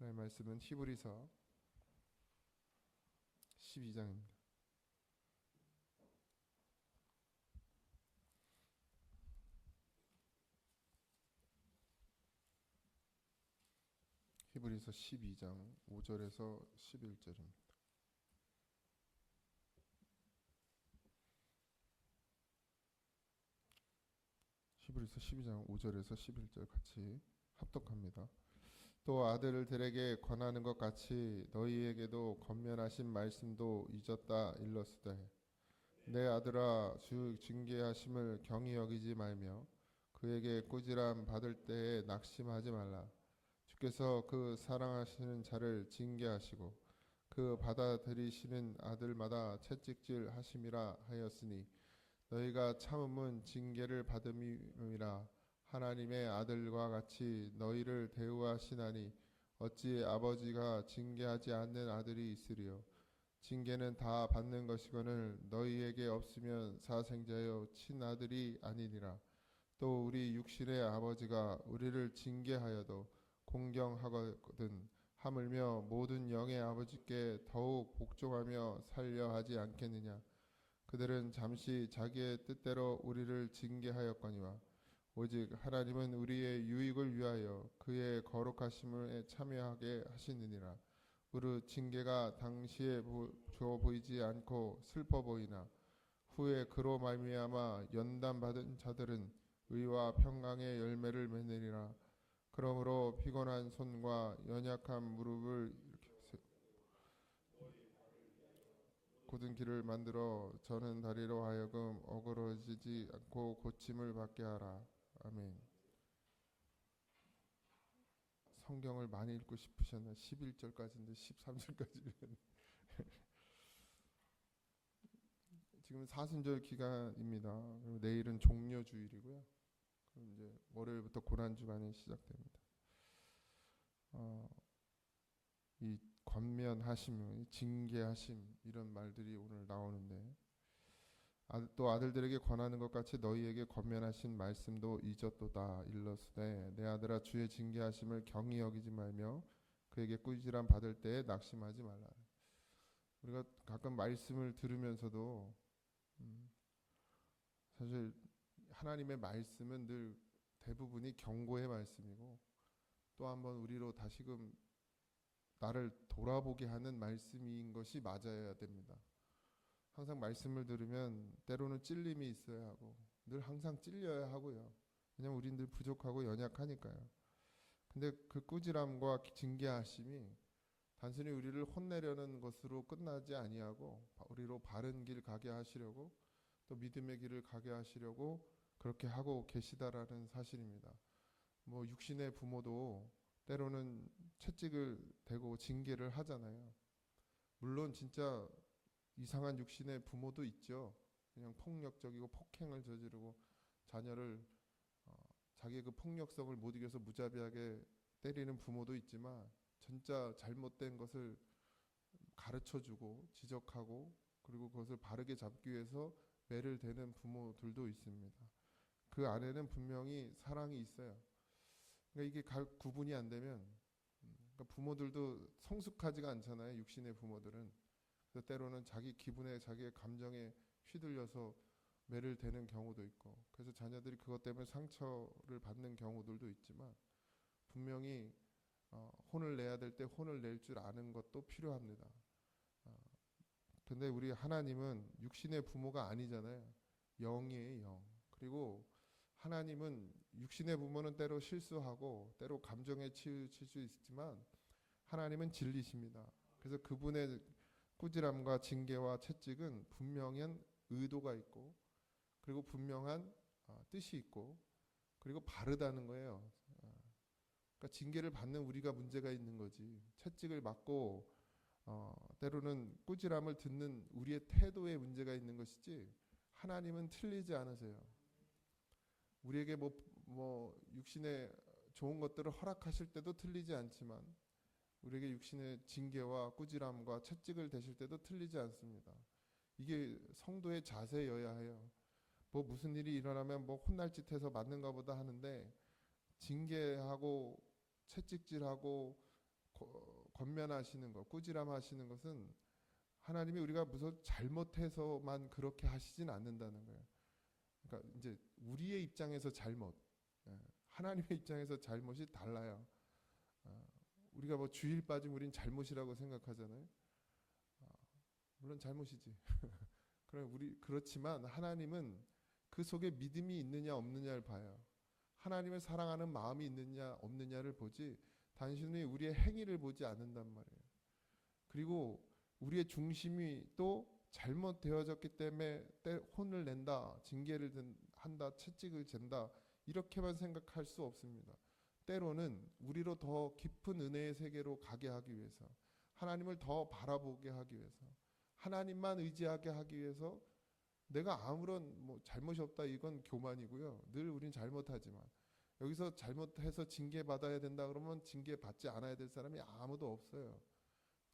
하나님의 말씀은 히브리서 12장입니다. 히브리서 12장 5절에서 11절입니다. 히브리서 12장 5절에서 11절 같이 합독합니다. 또 아들들에게 권하는 것 같이 너희에게도 권면하신 말씀도 잊었다 일렀으되 내 아들아 주 징계하심을 경히 여기지 말며 그에게 꾸지람 받을 때에 낙심하지 말라. 주께서 그 사랑하시는 자를 징계하시고 그 받아들이시는 아들마다 채찍질 하심이라 하였으니 너희가 참음은 징계를 받음이라 하나님의 아들과 같이 너희를 대우하시나니 어찌 아버지가 징계하지 않는 아들이 있으리요? 징계는 다 받는 것이거늘 너희에게 없으면 사생자여 친아들이 아니니라. 또 우리 육신의 아버지가 우리를 징계하여도 공경하거든 하물며 모든 영의 아버지께 더욱 복종하며 살려 하지 않겠느냐? 그들은 잠시 자기의 뜻대로 우리를 징계하였거니와 오직 하나님은 우리의 유익을 위하여 그의 거룩하심을 참여하게 하시느니라. 무릇 징계가 당시에 좋아 보이지 않고 슬퍼 보이나 후에 그로 말미암아 연단 받은 자들은 의와 평강의 열매를 맺느니라. 그러므로 피곤한 손과 연약한 무릎을 굳은 길을 만들어 저는 다리로 하여금 어그러지지 않고 고침을 받게 하라. 아멘. 성경을 많이 읽고 싶으셨나? 11절까지인데 13절까지 지금 사순절 기간입니다. 그리고 내일은 종려 주일이고요. 그럼 이제 월요일부터 고난 주간이 시작됩니다. 어, 이 권면하심, 징계하심 이런 말들이 오늘 나오는데 아, 또 아들들에게 권하는 것 같이 너희에게 권면하신 말씀도 잊었도다 일러스되 내 아들아 주의 징계하심을 경히 여기지 말며 그에게 꾸지람 받을 때에 낙심하지 말라. 우리가 가끔 말씀을 들으면서도 음, 사실 하나님의 말씀은 늘 대부분이 경고의 말씀이고 또 한번 우리로 다시금 나를 돌아보게 하는 말씀인 것이 맞아야 됩니다. 항상 말씀을 들으면 때로는 찔림이 있어야 하고 늘 항상 찔려야 하고요. 왜냐면 우린 늘 부족하고 연약하니까요. 근데 그 꾸지람과 징계하심이 단순히 우리를 혼내려는 것으로 끝나지 아니하고 우리로 바른 길 가게 하시려고 또 믿음의 길을 가게 하시려고 그렇게 하고 계시다라는 사실입니다. 뭐 육신의 부모도 때로는 채찍을 대고 징계를 하잖아요. 물론 진짜 이상한 육신의 부모도 있죠. 그냥 폭력적이고 폭행을 저지르고 자녀를 어, 자기의 그 폭력성을 못 이겨서 무자비하게 때리는 부모도 있지만 진짜 잘못된 것을 가르쳐 주고 지적하고 그리고 그것을 바르게 잡기 위해서 매를 대는 부모들도 있습니다. 그 안에는 분명히 사랑이 있어요. 그러니까 이게 구분이 안 되면 음, 그러니까 부모들도 성숙하지가 않잖아요. 육신의 부모들은 그래서 때로는 자기 기분에 자기의 감정에 휘둘려서 매를 대는 경우도 있고 그래서 자녀들이 그것 때문에 상처를 받는 경우들도 있지만 분명히 어, 혼을 내야 될 때 혼을 낼 줄 아는 것도 필요합니다. 어, 근데 우리 하나님은 육신의 부모가 아니잖아요. 영이에요, 영. 그리고 하나님은 육신의 부모는 때로 실수하고 때로 감정에 치우칠 수 있지만 하나님은 진리십니다. 그래서 그분의 꾸지람과 징계와 채찍은 분명한 의도가 있고 그리고 분명한 어, 뜻이 있고 그리고 바르다는 거예요. 어, 그러니까 징계를 받는 우리가 문제가 있는 거지. 채찍을 맞고 어, 때로는 꾸지람을 듣는 우리의 태도에 문제가 있는 것이지 하나님은 틀리지 않으세요. 우리에게 뭐, 뭐 육신의 좋은 것들을 허락하실 때도 틀리지 않지만 우리에게 육신의 징계와 꾸지람과 채찍을 대실 때도 틀리지 않습니다. 이게 성도의 자세여야 해요. 뭐 무슨 일이 일어나면 뭐 혼날 짓 해서 맞는가 보다 하는데 징계하고 채찍질하고 거- 권면하시는 것, 꾸지람하시는 것은 하나님이 우리가 무슨 잘못해서만 그렇게 하시진 않는다는 거예요. 그러니까 이제 우리의 입장에서 잘못, 예, 하나님의 입장에서 잘못이 달라요. 어, 우리가 뭐 주일 빠지면 우린 잘못이라고 생각하잖아요. 어, 물론 잘못이지. 그럼 우리 그렇지만 하나님은 그 속에 믿음이 있느냐 없느냐를 봐요. 하나님을 사랑하는 마음이 있느냐 없느냐를 보지 단순히 우리의 행위를 보지 않는단 말이에요. 그리고 우리의 중심이 또 잘못되어졌기 때문에 때 혼을 낸다, 징계를 든- 한다, 채찍을 잰다 이렇게만 생각할 수 없습니다. 때로는 우리로 더 깊은 은혜의 세계로 가게 하기 위해서 하나님을 더 바라보게 하기 위해서 하나님만 의지하게 하기 위해서 내가 아무런 뭐 잘못이 없다 이건 교만이고요. 늘 우린 잘못하지만 여기서 잘못해서 징계 받아야 된다 그러면 징계 받지 않아야 될 사람이 아무도 없어요.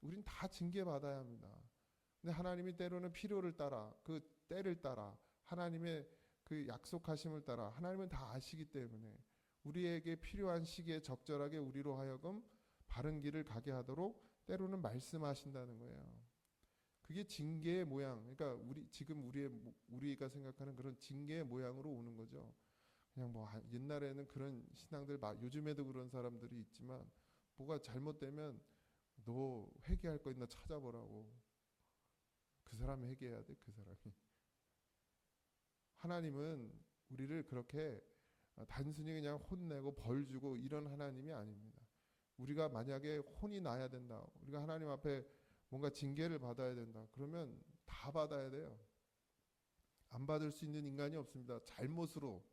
우린 다 징계 받아야 합니다. 근데 하나님이 때로는 필요를 따라 그 때를 따라 하나님의 그 약속하심을 따라 하나님은 다 아시기 때문에 우리에게 필요한 시기에 적절하게 우리로 하여금 바른 길을 가게 하도록 때로는 말씀하신다는 거예요. 그게 징계의 모양. 그러니까 우리 지금 우리의 모- 우리가 생각하는 그런 징계의 모양으로 오는 거죠. 그냥 뭐 아, 옛날에는 그런 신앙들 막 요즘에도 그런 사람들이 있지만 뭐가 잘못되면 너 회개할 거 있나 찾아보라고. 그 사람이 회개해야 돼. 그 사람이. 하나님은 우리를 그렇게 어, 단순히 그냥 혼내고 벌 주고 이런 하나님이 아닙니다. 우리가 만약에 혼이 나야 된다. 우리가 하나님 앞에 뭔가 징계를 받아야 된다. 그러면 다 받아야 돼요. 안 받을 수 있는 인간이 없습니다. 잘못으로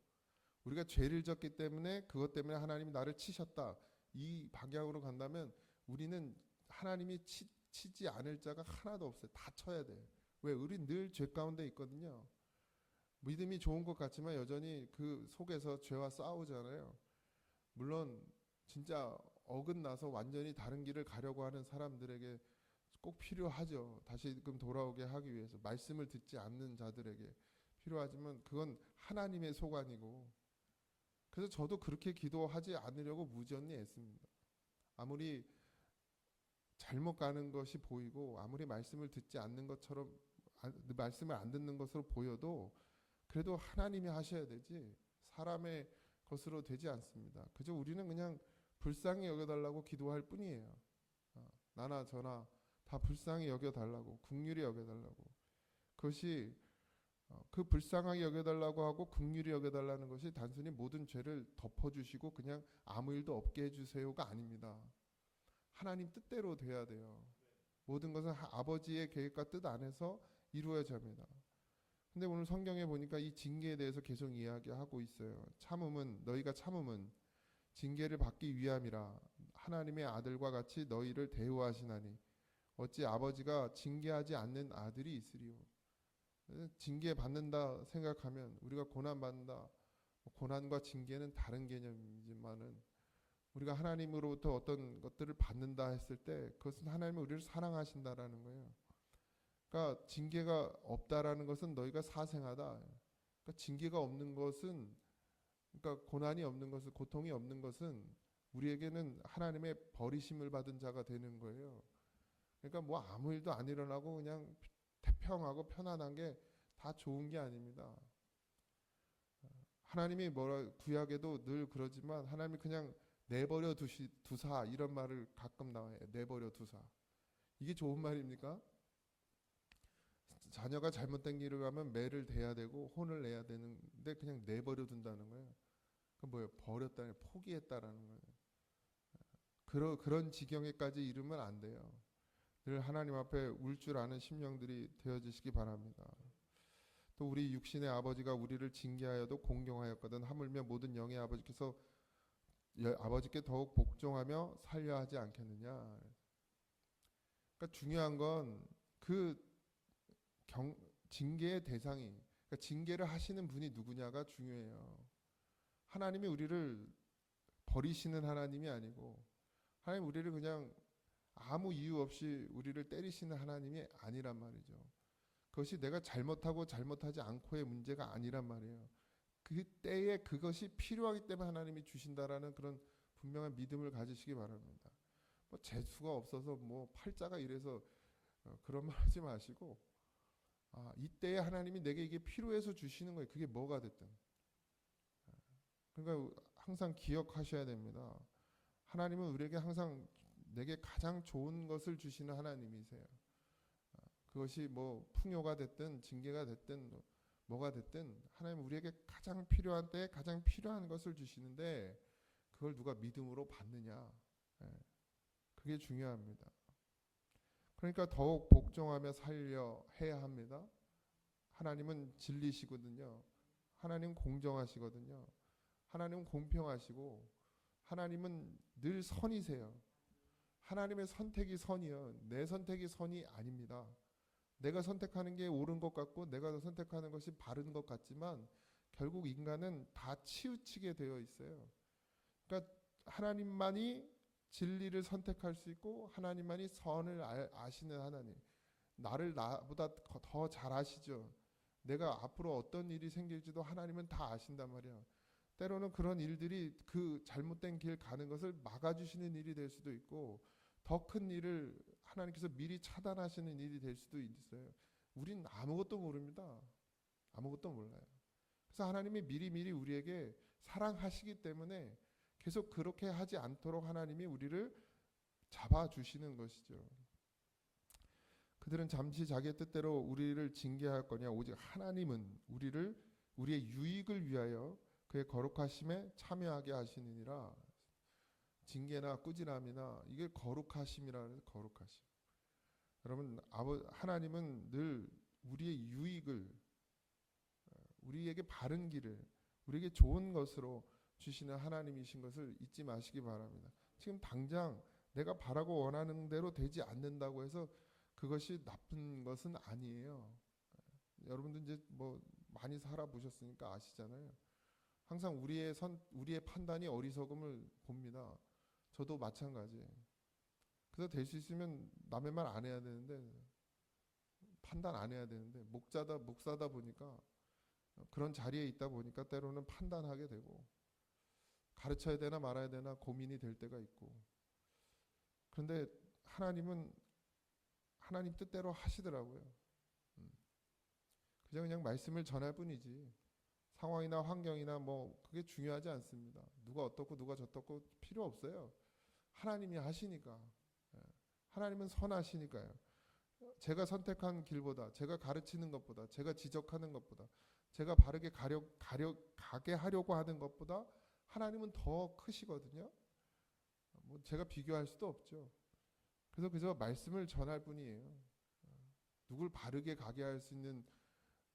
우리가 죄를 졌기 때문에 그것 때문에 하나님이 나를 치셨다. 이 방향으로 간다면 우리는 하나님이 치, 치지 않을 자가 하나도 없어요. 다 쳐야 돼. 왜? 우리 늘 죄 가운데 있거든요. 믿음이 좋은 것 같지만 여전히 그 속에서 죄와 싸우잖아요. 물론 진짜 어긋나서 완전히 다른 길을 가려고 하는 사람들에게 꼭 필요하죠. 다시금 돌아오게 하기 위해서 말씀을 듣지 않는 자들에게 필요하지만 그건 하나님의 소관이고 그래서 저도 그렇게 기도하지 않으려고 무전히 애씁니다. 아무리 잘못 가는 것이 보이고 아무리 말씀을 듣지 않는 것처럼 아, 말씀을 안 듣는 것으로 보여도 그래도 하나님이 하셔야 되지 사람의 것으로 되지 않습니다. 그저 우리는 그냥 불쌍히 여겨달라고 기도할 뿐이에요. 어, 나나 저나 다 불쌍히 여겨달라고 국률이 여겨달라고 그것이 어, 그 불쌍하게 여겨달라고 하고 국률이 여겨달라는 것이 단순히 모든 죄를 덮어주시고 그냥 아무 일도 없게 해주세요가 아닙니다. 하나님 뜻대로 돼야 돼요. 모든 것은 하- 아버지의 계획과 뜻 안에서 이루어져야 합니다. 근데 오늘 성경에 보니까 이 징계에 대해서 계속 이야기하고 있어요. 참음은 너희가 참음은 징계를 받기 위함이라 하나님의 아들과 같이 너희를 대우하시나니 어찌 아버지가 징계하지 않는 아들이 있으리요. 징계 받는다 생각하면 우리가 고난 받는다. 고난과 징계는 다른 개념이지만은 우리가 하나님으로부터 어떤 것들을 받는다 했을 때 그것은 하나님이 우리를 사랑하신다라는 거예요. 그러니까 징계가 없다라는 것은 너희가 사생하다. 그러니까 징계가 없는 것은 그러니까 고난이 없는 것은 고통이 없는 것은 우리에게는 하나님의 버리심을 받은 자가 되는 거예요. 그러니까 뭐 아무 일도 안 일어나고 그냥 태평하고 편안한 게 다 좋은 게 아닙니다. 하나님이 뭐라 구약에도 늘 그러지만 하나님이 그냥 내버려 두시 두사 이런 말을 가끔 나와요. 내버려 두사. 이게 좋은 말입니까? 자녀가 잘못된 길을 가면 매를 대야 되고 혼을 내야 되는데 그냥 내버려 둔다는 거예요. 그 뭐예요? 버렸다는 포기했다라는 거예요. 그런 그런 지경에까지 이르면 안 돼요. 늘 하나님 앞에 울 줄 아는 심령들이 되어지시기 바랍니다. 또 우리 육신의 아버지가 우리를 징계하여도 공경하였거든 하물며 모든 영의 아버지께서 여- 아버지께 더욱 복종하며 살려 하지 않겠느냐. 그러니까 중요한 건 그 징계의 대상이 그러니까 징계를 하시는 분이 누구냐가 중요해요. 하나님이 우리를 버리시는 하나님이 아니고 하나님 우리를 그냥 아무 이유 없이 우리를 때리시는 하나님이 아니란 말이죠. 그것이 내가 잘못하고 잘못하지 않고의 문제가 아니란 말이에요. 그 때에 그것이 필요하기 때문에 하나님이 주신다라는 그런 분명한 믿음을 가지시기 바랍니다. 뭐 재수가 없어서 뭐 팔자가 이래서 어, 그런 말 하지 마시고 아, 이때에 하나님이 내게 이게 필요해서 주시는 거예요. 그게 뭐가 됐든. 그러니까 항상 기억하셔야 됩니다. 하나님은 우리에게 항상 내게 가장 좋은 것을 주시는 하나님이세요. 아, 그것이 뭐 풍요가 됐든 징계가 됐든 뭐 뭐가 됐든 하나님 우리에게 가장 필요한 때 가장 필요한 것을 주시는데 그걸 누가 믿음으로 받느냐. 예, 그게 중요합니다. 그러니까 더욱 복종하며 살려 해야 합니다. 하나님은 진리시거든요. 하나님 공정하시거든요. 하나님은 공평하시고 하나님은 늘 선이세요. 하나님의 선택이 선이요. 내 선택이 선이 아닙니다. 내가 선택하는 게 옳은 것 같고 내가 선택하는 것이 바른 것 같지만 결국 인간은 다 치우치게 되어 있어요. 그러니까 하나님만이 진리를 선택할 수 있고 하나님만이 선을 알- 아시는 하나님. 나를 나보다 더 잘 아시죠. 내가 앞으로 어떤 일이 생길지도 하나님은 다 아신단 말이야. 때로는 그런 일들이 그 잘못된 길 가는 것을 막아주시는 일이 될 수도 있고 더 큰 일을 하나님께서 미리 차단하시는 일이 될 수도 있어요. 우린 아무것도 모릅니다. 아무것도 몰라요. 그래서 하나님이 미리미리 우리에게 사랑하시기 때문에 계속 그렇게 하지 않도록 하나님이 우리를 잡아주시는 것이죠. 그들은 잠시 자기의 뜻대로 우리를 징계할 거냐 오직 하나님은 우리를 우리의 유익을 위하여 그의 거룩하심에 참여하게 하시느니라. 징계나 꾸지람이나 이게 거룩하심이라 해서 거룩하심. 여러분 아버 하나님은 늘 우리의 유익을 어, 우리에게 바른 길을 우리에게 좋은 것으로 주시는 하나님이신 것을 잊지 마시기 바랍니다. 지금 당장 내가 바라고 원하는 대로 되지 않는다고 해서 그것이 나쁜 것은 아니에요. 여러분들 이제 뭐 많이 살아보셨으니까 아시잖아요. 항상 우리의 선 우리의 판단이 어리석음을 봅니다. 저도 마찬가지. 그래서 될 수 있으면 남의 말 안 해야 되는데 판단 안 해야 되는데 목자다 목사다 보니까 그런 자리에 있다 보니까 때로는 판단하게 되고 가르쳐야 되나 말아야 되나 고민이 될 때가 있고 그런데 하나님은 하나님 뜻대로 하시더라고요. 음. 그저 그냥 말씀을 전할 뿐이지 상황이나 환경이나 뭐 그게 중요하지 않습니다. 누가 어떻고 누가 저떻고 필요 없어요. 하나님이 하시니까 예. 하나님은 선하시니까요. 제가 선택한 길보다 제가 가르치는 것보다 제가 지적하는 것보다 제가 바르게 가려, 가려 가게 하려고 하는 것보다 하나님은 더 크시거든요. 뭐 제가 비교할 수도 없죠. 그래서 그저 말씀을 전할 뿐이에요. 어, 누굴 바르게 가게 할 수 있는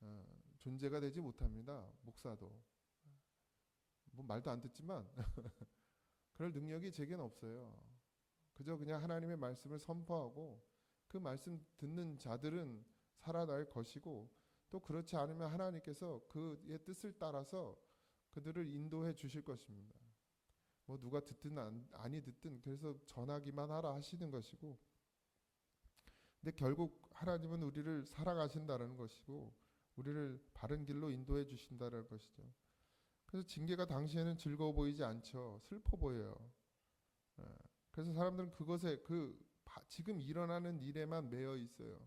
어, 존재가 되지 못합니다. 목사도 뭐 말도 안 듣지만 그럴 능력이 제겐 없어요. 그저 그냥 하나님의 말씀을 선포하고 그 말씀 듣는 자들은 살아날 것이고 또 그렇지 않으면 하나님께서 그의 뜻을 따라서 그들을 인도해 주실 것입니다. 뭐 누가 듣든 안, 아니 듣든 그래서 전하기만 하라 하시는 것이고 근데 결국 하나님은 우리를 사랑하신다는 것이고 우리를 바른 길로 인도해 주신다는 것이죠. 그래서 징계가 당시에는 즐거워 보이지 않죠. 슬퍼 보여요. 예. 그래서 사람들은 그것에 그 바- 지금 일어나는 일에만 매여 있어요.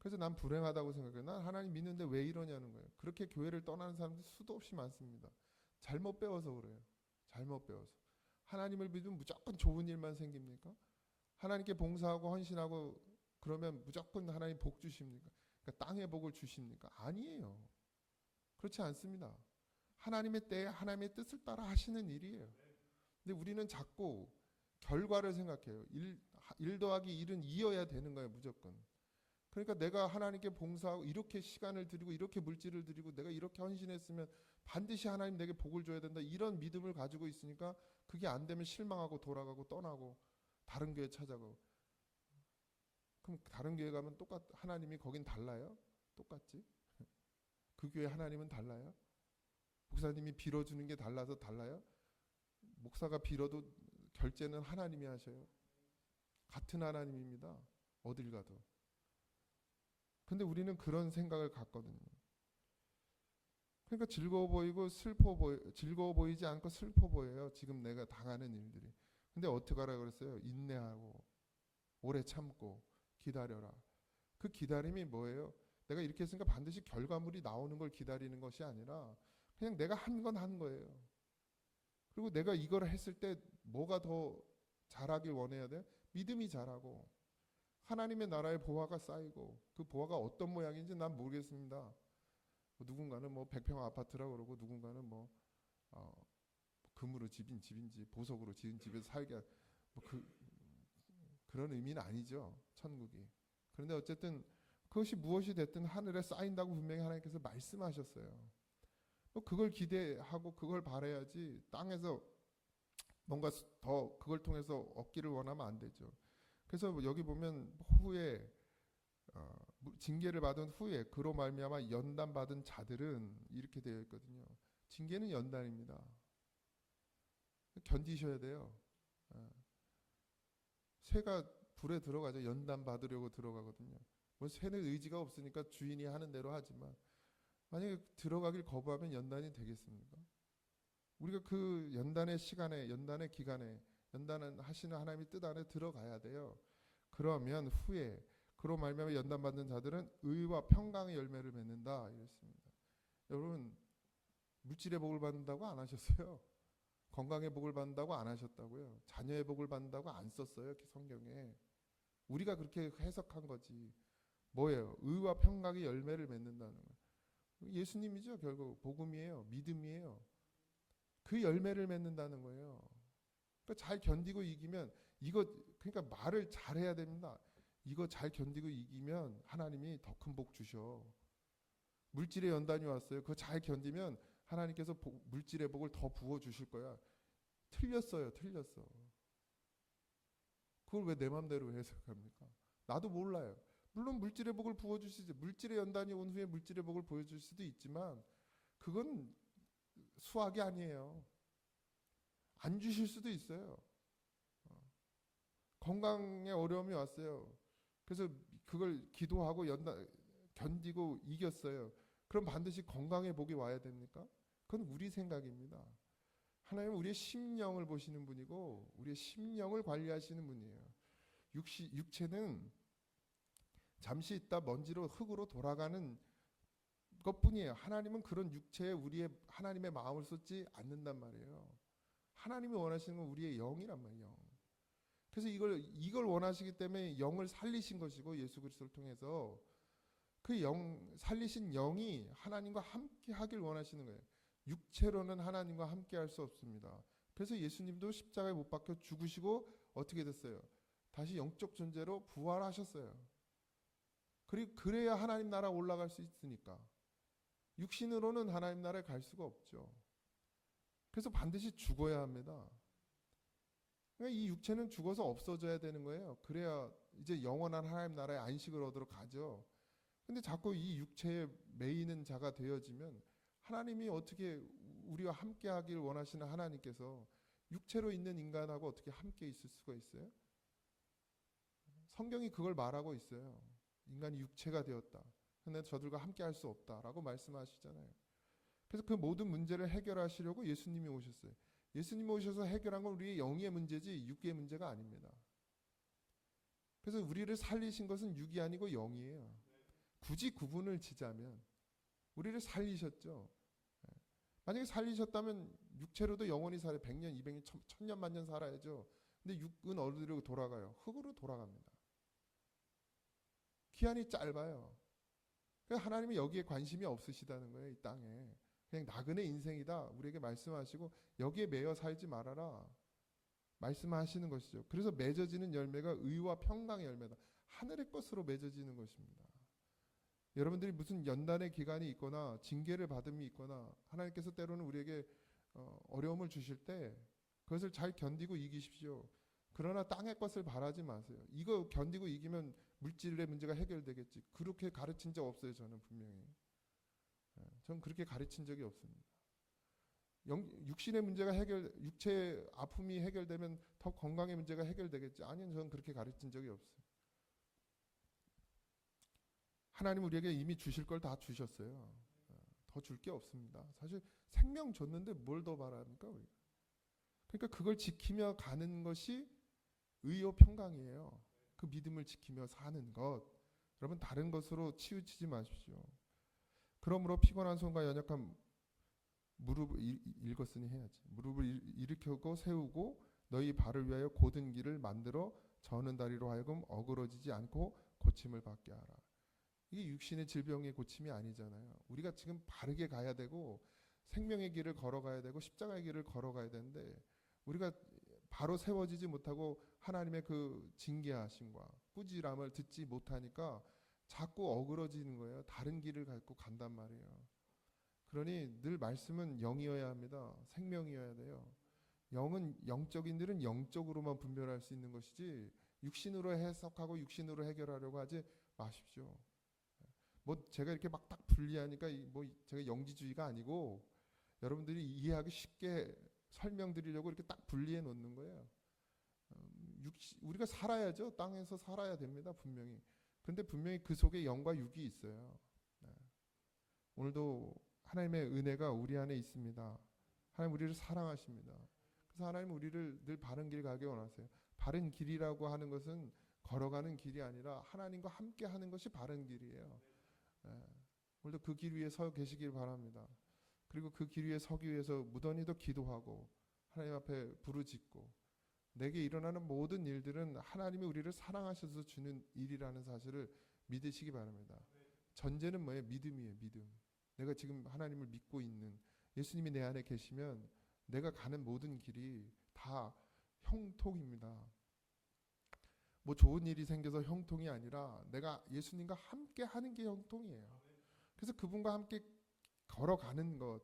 그래서 난 불행하다고 생각해요. 난 하나님 믿는데 왜 이러냐는 거예요. 그렇게 교회를 떠나는 사람들 수도 없이 많습니다. 잘못 배워서 그래요. 잘못 배워서. 하나님을 믿으면 무조건 좋은 일만 생깁니까? 하나님께 봉사하고 헌신하고 그러면 무조건 하나님 복 주십니까? 그러니까 땅의 복을 주십니까? 아니에요. 그렇지 않습니다. 하나님의 때에 하나님의 뜻을 따라 하시는 일이에요. 근데 우리는 자꾸 결과를 생각해요. 일, 일 더하기 일은 이어야 되는 거예요, 무조건. 그러니까 내가 하나님께 봉사하고 이렇게 시간을 드리고 이렇게 물질을 드리고 내가 이렇게 헌신했으면 반드시 하나님 내게 복을 줘야 된다. 이런 믿음을 가지고 있으니까 그게 안 되면 실망하고 돌아가고 떠나고 다른 교회 찾아가고 그럼 다른 교회 가면 똑같 하나님이 거긴 달라요? 똑같지? 그 교회 하나님은 달라요? 목사님이 빌어 주는 게 달라서 달라요? 목사가 빌어도 결제는 하나님이 하셔요. 같은 하나님입니다. 어딜 가도. 근데 우리는 그런 생각을 갖거든요. 그러니까 즐거워 보이고 슬퍼 보이 즐거워 보이지 않고 슬퍼 보여요. 지금 내가 당하는 일들이. 근데 어떻게 하라 그랬어요? 인내하고 오래 참고 기다려라. 그 기다림이 뭐예요? 내가 이렇게 했으니까 반드시 결과물이 나오는 걸 기다리는 것이 아니라 그냥 내가 한 건 한 거예요. 그리고 내가 이걸 했을 때 뭐가 더 잘하길 원해야 돼? 믿음이 잘하고 하나님의 나라의 보화가 쌓이고 그 보화가 어떤 모양인지 난 모르겠습니다. 뭐 누군가는 뭐 백평 아파트라 그러고 누군가는 뭐 어, 금으로 집인 집인지 보석으로 지은 집에서 살게 뭐 그 그런 의미는 아니죠. 천국이. 그런데 어쨌든 그것이 무엇이 됐든 하늘에 쌓인다고 분명히 하나님께서 말씀하셨어요. 뭐 그걸 기대하고 그걸 바라야지 땅에서 뭔가 더 그걸 통해서 얻기를 원하면 안 되죠. 그래서 뭐 여기 보면 후에 어, 징계를 받은 후에 그로 말미암아 연단 받은 자들은 이렇게 되어 있거든요. 징계는 연단입니다. 견디셔야 돼요. 어. 새가 불에 들어가죠. 연단 받으려고 들어가거든요. 뭐 새는 의지가 없으니까 주인이 하는 대로 하지만 만약에 들어가길 거부하면 연단이 되겠습니까? 우리가 그 연단의 시간에, 연단의 기간에, 연단은 하시는 하나님의 뜻 안에 들어가야 돼요. 그러면 후에 그로 말미암아 연단 받는 자들은 의와 평강의 열매를 맺는다 이랬습니다. 여러분 물질의 복을 받는다고 안 하셨어요. 건강의 복을 받는다고 안 하셨다고요. 자녀의 복을 받는다고 안 썼어요. 성경에. 우리가 그렇게 해석한 거지. 뭐예요? 의와 평강의 열매를 맺는다는 거예요. 예수님이죠. 결국 복음이에요. 믿음이에요. 그 열매를 맺는다는 거예요. 그러니까 잘 견디고 이기면 이거 그러니까 말을 잘해야 됩니다. 이거 잘 견디고 이기면 하나님이 더 큰 복 주셔. 물질의 연단이 왔어요. 그거 잘 견디면 하나님께서 복, 물질의 복을 더 부어 주실 거야. 틀렸어요. 틀렸어. 그걸 왜 내 맘대로 해석합니까? 나도 몰라요. 물론 물질의 복을 부어 주시지. 물질의 연단이 온 후에 물질의 복을 보여 줄 수도 있지만 그건 수학이 아니에요. 안 주실 수도 있어요. 어. 건강에 어려움이 왔어요. 그래서 그걸 기도하고 연단 견디고 이겼어요. 그럼 반드시 건강의 복이 와야 됩니까? 그건 우리 생각입니다. 하나님은 우리의 심령을 보시는 분이고 우리의 심령을 관리하시는 분이에요. 육시, 육체는 잠시 있다 먼지로 흙으로 돌아가는 것뿐이에요. 하나님은 그런 육체에 우리의 하나님의 마음을 쏟지 않는단 말이에요. 하나님이 원하시는 건 우리의 영이란 말이에요. 영. 그래서 이걸 이걸 원하시기 때문에 영을 살리신 것이고 예수 그리스도를 통해서 그 영 살리신 영이 하나님과 함께 하길 원하시는 거예요. 육체로는 하나님과 함께 할 수 없습니다. 그래서 예수님도 십자가에 못 박혀 죽으시고 어떻게 됐어요? 다시 영적 존재로 부활하셨어요. 그리고 그래야 하나님 나라 올라갈 수 있으니까. 육신으로는 하나님 나라에 갈 수가 없죠. 그래서 반드시 죽어야 합니다. 그러니까 이 육체는 죽어서 없어져야 되는 거예요. 그래야 이제 영원한 하나님 나라의 안식을 얻으러 가죠. 근데 자꾸 이 육체에 매이는 자가 되어지면 하나님이 어떻게 우리와 함께 하길 원하시는 하나님께서 육체로 있는 인간하고 어떻게 함께 있을 수가 있어요? 성경이 그걸 말하고 있어요. 인간이 육체가 되었다. 근데 저들과 함께 할 수 없다라고 말씀하시잖아요. 그래서 그 모든 문제를 해결하시려고 예수님이 오셨어요. 예수님이 오셔서 해결한 건 우리의 영의 문제지 육의 문제가 아닙니다. 그래서 우리를 살리신 것은 육이 아니고 영이에요. 굳이 구분을 지자면 우리를 살리셨죠. 예. 만약에 살리셨다면 육체로도 영원히 살아 100년, 200년, 1000년, 만년 살아야죠. 근데 육은 어디로 돌아가요? 흙으로 돌아갑니다. 기한이 짧아요. 하나님이 여기에 관심이 없으시다는 거예요, 이 땅에. 그냥 나그네 인생이다. 우리에게 말씀하시고 여기에 매여 살지 말아라. 말씀하시는 것이죠. 그래서 맺어지는 열매가 의와 평강의 열매다. 하늘의 것으로 맺어지는 것입니다. 여러분들이 무슨 연단의 기간이 있거나 징계를 받음이 있거나 하나님께서 때로는 우리에게 어, 어려움을 주실 때 그것을 잘 견디고 이기십시오. 그러나 땅의 것을 바라지 마세요. 이거 견디고 이기면 물질의 문제가 해결되겠지. 그렇게 가르친 적 없어요. 저는 분명히. 저는 그렇게 가르친 적이 없습니다. 영, 육신의 문제가 해결, 육체의 아픔이 해결되면 더 건강의 문제가 해결되겠지. 아니요, 저는 그렇게 가르친 적이 없어요. 하나님 우리에게 이미 주실 걸 다 주셨어요. 더 줄 게 없습니다. 사실 생명 줬는데 뭘 더 바랍니까 우리? 그러니까 그걸 지키며 가는 것이 의요 평강이에요. 그 믿음을 지키며 사는 것. 여러분 다른 것으로 치우치지 마십시오. 그러므로 피곤한 손과 연약한 무릎을 일- 읽었으니 해야지. 무릎을 일- 일으켜고 세우고 너희 발을 위하여 고든 길을 만들어 저는 다리로 하여금 어그러지지 않고 고침을 받게 하라. 이게 육신의 질병의 고침이 아니잖아요. 우리가 지금 바르게 가야 되고 생명의 길을 걸어가야 되고 십자가의 길을 걸어가야 되는데 우리가 바로 세워지지 못하고 하나님의 그 징계하심과 꾸지람을 듣지 못하니까 자꾸 어그러지는 거예요. 다른 길을 갖고 간단 말이에요. 그러니 늘 말씀은 영이어야 합니다. 생명이어야 돼요. 영은 영적인 일은 영적으로만 분별할 수 있는 것이지 육신으로 해석하고 육신으로 해결하려고 하지 마십시오. 뭐 제가 이렇게 막 딱 분리하니까 이- 뭐 제가 영지주의가 아니고 여러분들이 이해하기 쉽게 설명드리려고 이렇게 딱 분리해 놓는 거예요. 음, 우리가 살아야죠. 땅에서 살아야 됩니다. 분명히. 근데 분명히 그 속에 영과 육이 있어요. 네. 오늘도 하나님의 은혜가 우리 안에 있습니다. 하나님 우리를 사랑하십니다. 그래서 하나님 우리를 늘 바른 길 가게 원하세요. 바른 길이라고 하는 것은 걸어가는 길이 아니라 하나님과 함께 하는 것이 바른 길이에요. 예. 오늘도 그 길 위에 서 계시길 바랍니다. 그리고 그 길 위에 서기 위해서 무던히도 기도하고 하나님 앞에 부르짖고 내게 일어나는 모든 일들은 하나님이 우리를 사랑하셔서 주는 일이라는 사실을 믿으시기 바랍니다. 전제는 뭐예요? 믿음이에요. 믿음. 내가 지금 하나님을 믿고 있는 예수님이 내 안에 계시면 내가 가는 모든 길이 다 형통입니다. 뭐 좋은 일이 생겨서 형통이 아니라 내가 예수님과 함께 하는 게 형통이에요. 그래서 그분과 함께 걸어가는 것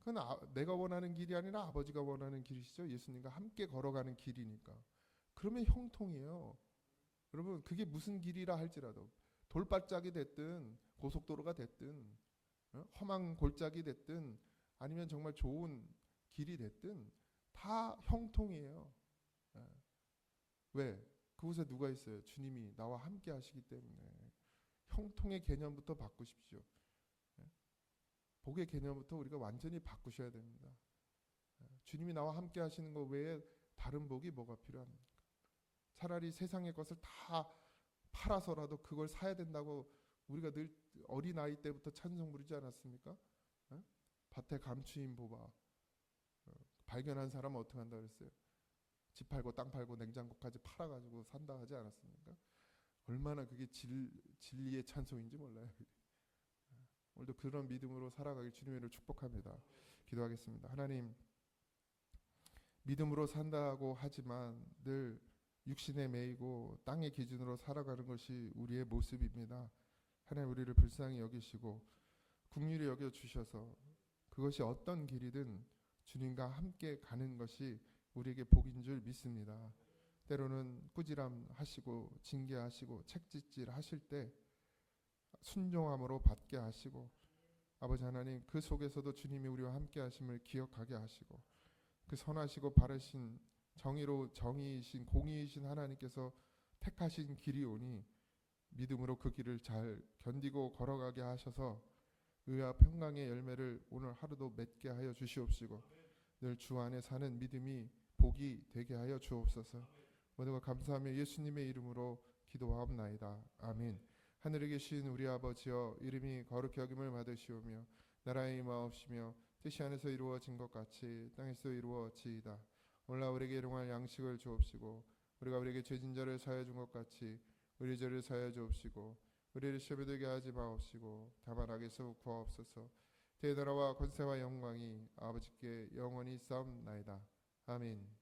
그건 아, 내가 원하는 길이 아니라 아버지가 원하는 길이시죠. 예수님과 함께 걸어가는 길이니까. 그러면 형통이에요. 여러분 그게 무슨 길이라 할지라도 돌발짝이 됐든 고속도로가 됐든 어? 험한 골짜기 됐든 아니면 정말 좋은 길이 됐든 다 형통이에요. 예. 왜? 그곳에 누가 있어요? 주님이 나와 함께 하시기 때문에 형통의 개념부터 바꾸십시오. 예. 복의 개념부터 우리가 완전히 바꾸셔야 됩니다. 예. 주님이 나와 함께 하시는 것 외에 다른 복이 뭐가 필요합니까? 차라리 세상의 것을 다 팔아서라도 그걸 사야 된다고 우리가 늘 어린 아이 때부터 찬송 부르지 않았습니까? 예? 밭에 감추인 보바 어, 발견한 사람은 어떻게 한다 그랬어요? 집 팔고 땅 팔고 냉장고까지 팔아가지고 산다 하지 않았습니까? 얼마나 그게 진, 진리의 찬송인지 몰라요. 예. 오늘도 그런 믿음으로 살아가길 주님을 축복합니다. 기도하겠습니다. 하나님 믿음으로 산다고 하지만 늘 육신에 매이고 땅의 기준으로 살아가는 것이 우리의 모습입니다. 하나님 우리를 불쌍히 여기시고 국률이 여겨 주셔서 그것이 어떤 길이든 주님과 함께 가는 것이 우리에게 복인 줄 믿습니다. 때로는 꾸지람 하시고 징계하시고 책짓질 하실 때 순종함으로 받게 하시고 아버지 하나님 그 속에서도 주님이 우리와 함께 하심을 기억하게 하시고 그 선하시고 바르신 정의로 정의이신 공의이신 하나님께서 택하신 길이 오니 믿음으로 그 길을 잘 견디고 걸어가게 하셔서 의와 평강의 열매를 오늘 하루도 맺게 하여 주시옵시고 늘 주 안에 사는 믿음이 복이 되게 하여 주옵소서. 것 감사하며 예수님의 이름으로 기도하옵나이다. 아멘. 하늘에 계신 우리 아버지여 이름이 거룩히 여김을 받으시오며 나라의 임하옵시며 뜻이 안에서 이루어진 것 같이 땅에서 이루어지이다. 오늘 우리에게 일용할 양식을 주옵시고 우리가 우리에게 죄진 자를 사하여 준 것 같이 우리 죄를 사하여 주옵시고 우리를 시험에 들게 하지 마옵시고 다만 악에서 구하옵소서. 대나라와 권세와 영광이 아버지께 영원히 싸움나이다. 아멘.